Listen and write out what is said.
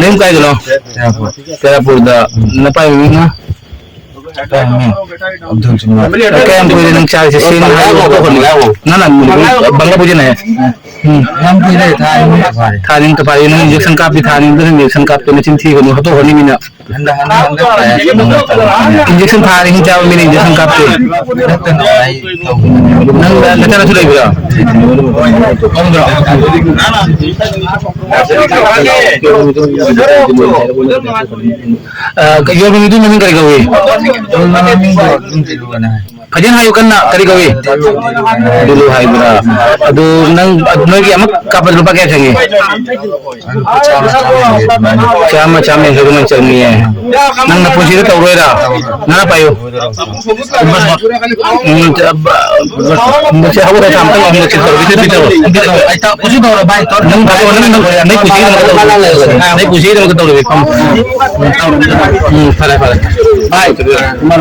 Name ಕಾಯ್ದಲ್ಲ ತೇರಾಪುರದ ನಪಾಯ बंगला पूजन है था इंजेक्शन कापी था इंजेक्शन कापी मशीन थी हतो होनी मीना ইঞ্জেকশন ফায়ার ইঞ্জেকশন চাও মিনি ইঞ্জেকশন কাটতে। এটা না চলে গেল। ইয়া বিনি দুই মিনিট করেगा वे hayo ni. Eh. Hmm. Ni. Ah, gawe. Kajan hayo kan na kari gawe. Dulu hay bra. Adu nang adu gi amak kapal lupa kaya sangi. Chama chama yang rumah changi eh. Nang na pusi ta uroira. Nana payo. Hmm, Mesti aku dah sampai orang mesti tahu itu itu. Aita kusi dolo bai. Nang bago nang nang nang pusi nang. Hmm. Bye.